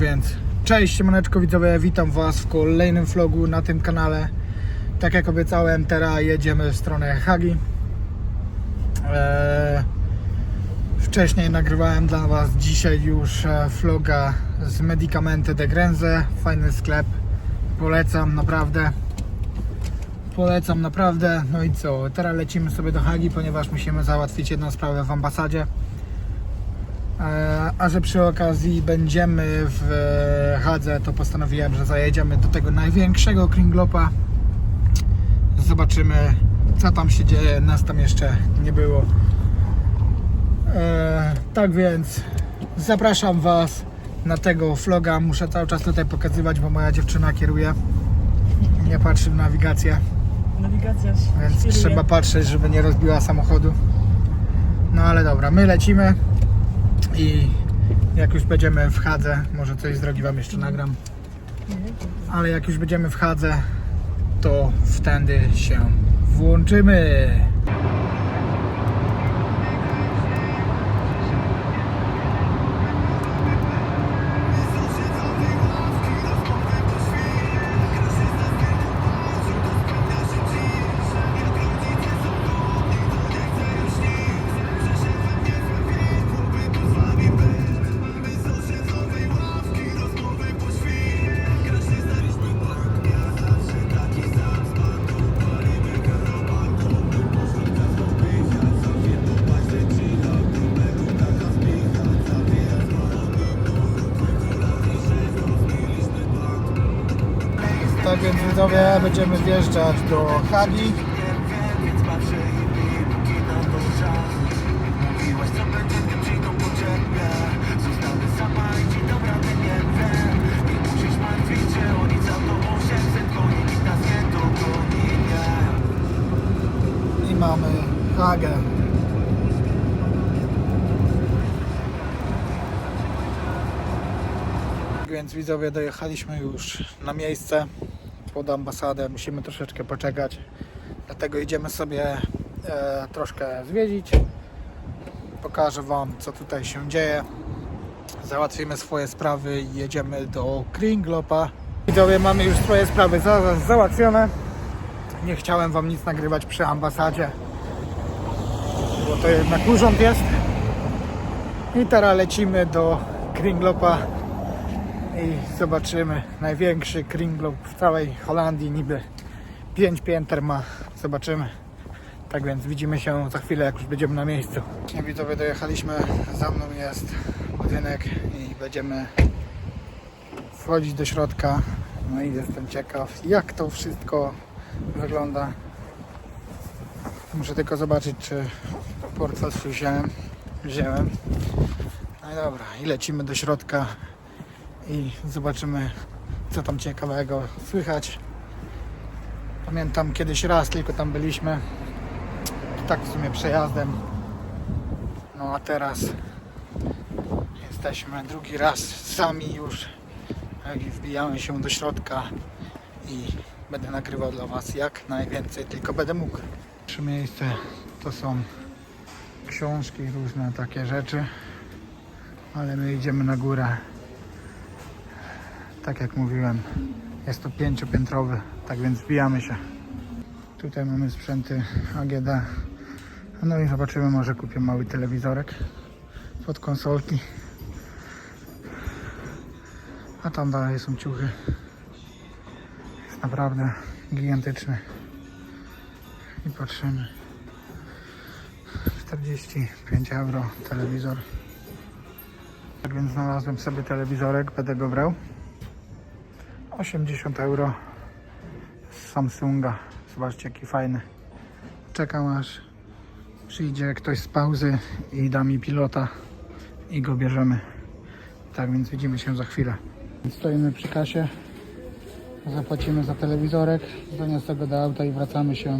Więc cześć siemaneczko widzowie, witam was w kolejnym vlogu na tym kanale. Tak jak obiecałem, teraz jedziemy w stronę Hagi. Eee, wcześniej nagrywałem dla was dzisiaj już e, vloga z Medicamente de Grenze. Fajny sklep, polecam naprawdę. Polecam naprawdę. No i co, teraz lecimy sobie do Hagi, ponieważ musimy załatwić jedną sprawę w ambasadzie. E, A że przy okazji będziemy w e, Hadze, to postanowiłem, że zajedziemy do tego największego kringlopa. Zobaczymy, co tam się dzieje. Nas tam jeszcze nie było. E, tak więc zapraszam Was na tego vloga. Muszę cały czas tutaj pokazywać, bo moja dziewczyna kieruje. Nie patrzy w nawigację, Nawigacja więc świruje. trzeba patrzeć, żeby nie rozbiła samochodu. No ale dobra, my lecimy i jak już będziemy w Hadze, może coś z drogi Wam jeszcze nagram, ale jak już będziemy w Hadze, to wtedy się włączymy. Widzowie, będziemy wjeżdżać do Hagi. I mamy Hagę. Więc widzowie dojechaliśmy już na miejsce pod ambasadę. Musimy troszeczkę poczekać. Dlatego idziemy sobie e, troszkę zwiedzić. Pokażę Wam co tutaj się dzieje. Załatwimy swoje sprawy i jedziemy do Kringlopa. Widzowie mamy już swoje sprawy za, załatwione. Nie chciałem Wam nic nagrywać przy ambasadzie, bo to jednak urząd jest. I teraz lecimy do Kringlopa i zobaczymy. Największy kringlop w całej Holandii niby 5 pięter ma. Zobaczymy. Tak więc widzimy się za chwilę jak już będziemy na miejscu. Widzowie dojechaliśmy. Za mną jest budynek i będziemy wchodzić do środka. No i jestem ciekaw jak to wszystko wygląda. Muszę tylko zobaczyć czy portfel wziąłem. Wziąłem. No i dobra i lecimy do środka i zobaczymy co tam ciekawego słychać. Pamiętam kiedyś raz tylko tam byliśmy, tak w sumie przejazdem. No a teraz jesteśmy drugi raz sami już jak wbijamy się do środka i będę nagrywał dla Was jak najwięcej tylko będę mógł. Pierwsze miejsce to są książki, różne takie rzeczy, ale my idziemy na górę tak jak mówiłem, jest to pięciopiętrowy, tak więc wbijamy się. Tutaj mamy sprzęty AGD. No i zobaczymy, może kupię mały telewizorek pod konsolki. A tam dalej są ciuchy. Jest naprawdę gigantyczny. I patrzymy. 45 euro telewizor. Tak więc znalazłem sobie telewizorek, będę go brał. 80 euro z Samsunga. Zobaczcie jaki fajny. Czekam aż przyjdzie ktoś z pauzy i da mi pilota i go bierzemy. Tak więc widzimy się za chwilę. Stoimy przy kasie. Zapłacimy za telewizorek. Zaniosę go do auta i wracamy się,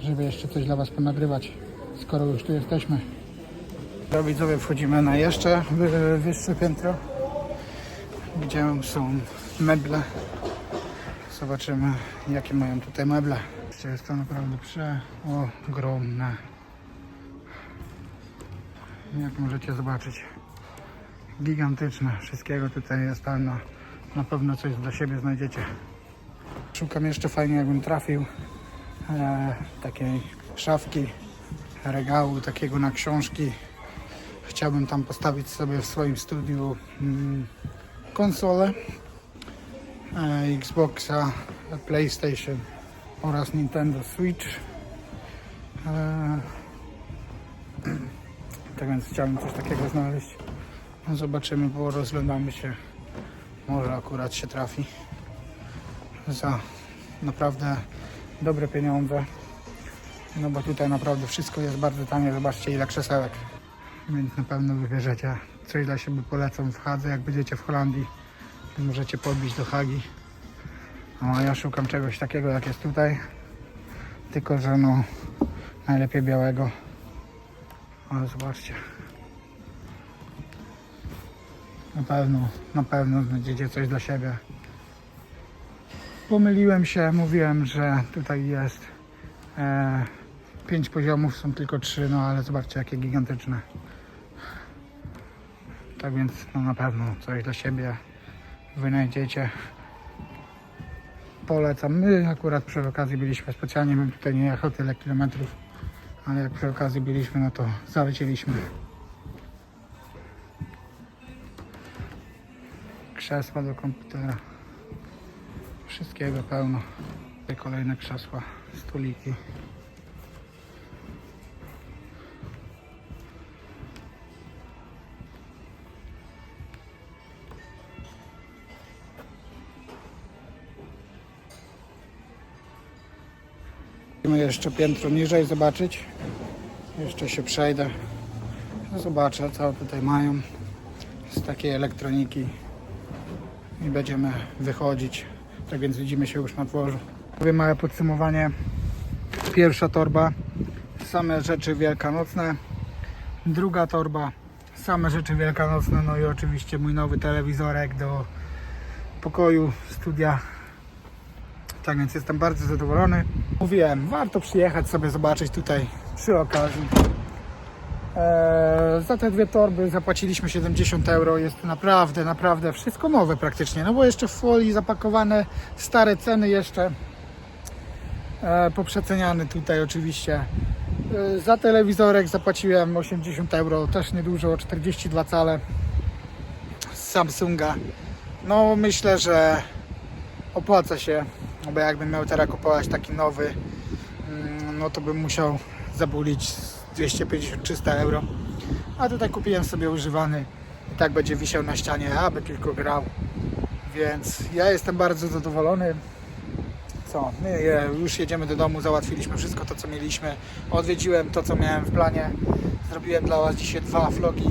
żeby jeszcze coś dla Was ponagrywać, skoro już tu jesteśmy. Widzowie, wchodzimy na jeszcze wy- wyższe piętro gdzie są meble. Zobaczymy, jakie mają tutaj meble. Jest to naprawdę przeogromne. Jak możecie zobaczyć, gigantyczne. Wszystkiego tutaj jest pełno. Na pewno coś dla siebie znajdziecie. Szukam jeszcze fajnie, jakbym trafił e, takiej szafki, regału takiego na książki. Chciałbym tam postawić sobie w swoim studiu mm, konsolę Xboxa, PlayStation oraz Nintendo Switch. E, tak więc chciałbym coś takiego znaleźć. No zobaczymy, bo rozglądamy się. Może akurat się trafi za naprawdę dobre pieniądze. No bo tutaj naprawdę wszystko jest bardzo tanie. Zobaczcie ile krzesełek. Więc na pewno wybierzecie coś dla siebie polecam w Hadze. Jak będziecie w Holandii, możecie podbić do Hagi. No, ja szukam czegoś takiego jak jest tutaj. Tylko, że no najlepiej białego. Ale zobaczcie. Na pewno, na pewno znajdziecie coś dla siebie. Pomyliłem się, mówiłem, że tutaj jest e, pięć poziomów, są tylko trzy, no ale zobaczcie jakie gigantyczne. Tak więc no na pewno coś dla siebie wynajdziecie. Polecam. My akurat przy okazji byliśmy specjalnie, bym tutaj nie jechał tyle kilometrów, ale jak przy okazji byliśmy, no to zalecieliśmy. Krzesła do komputera. Wszystkiego pełno. Tutaj kolejne krzesła, stoliki. Musimy jeszcze piętro niżej zobaczyć. Jeszcze się przejdę. Zobaczę co tutaj mają z takiej elektroniki i będziemy wychodzić. Tak więc widzimy się już na dworzu. Powiem małe podsumowanie. Pierwsza torba, same rzeczy wielkanocne. Druga torba, same rzeczy wielkanocne. No i oczywiście mój nowy telewizorek do pokoju, studia. Tak więc jestem bardzo zadowolony. Mówiłem, warto przyjechać sobie zobaczyć tutaj przy okazji. Eee, za te dwie torby zapłaciliśmy 70 euro. Jest naprawdę, naprawdę wszystko nowe praktycznie. No bo jeszcze w folii zapakowane stare ceny jeszcze. Eee, poprzeceniany tutaj oczywiście. Eee, za telewizorek zapłaciłem 80 euro, też niedużo, 42 cale z Samsunga. No myślę, że opłaca się, bo jakbym miał teraz kupować taki nowy, mm, no to bym musiał zabulić 250-300 euro. A tutaj kupiłem sobie używany i tak będzie wisiał na ścianie, aby tylko grał. Więc ja jestem bardzo zadowolony. Co? My już jedziemy do domu, załatwiliśmy wszystko to co mieliśmy. Odwiedziłem to co miałem w planie. Zrobiłem dla Was dzisiaj dwa vlogi.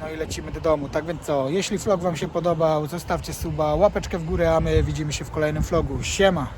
No i lecimy do domu. Tak więc co? Jeśli vlog Wam się podobał, zostawcie suba, łapeczkę w górę, a my widzimy się w kolejnym vlogu. Siema!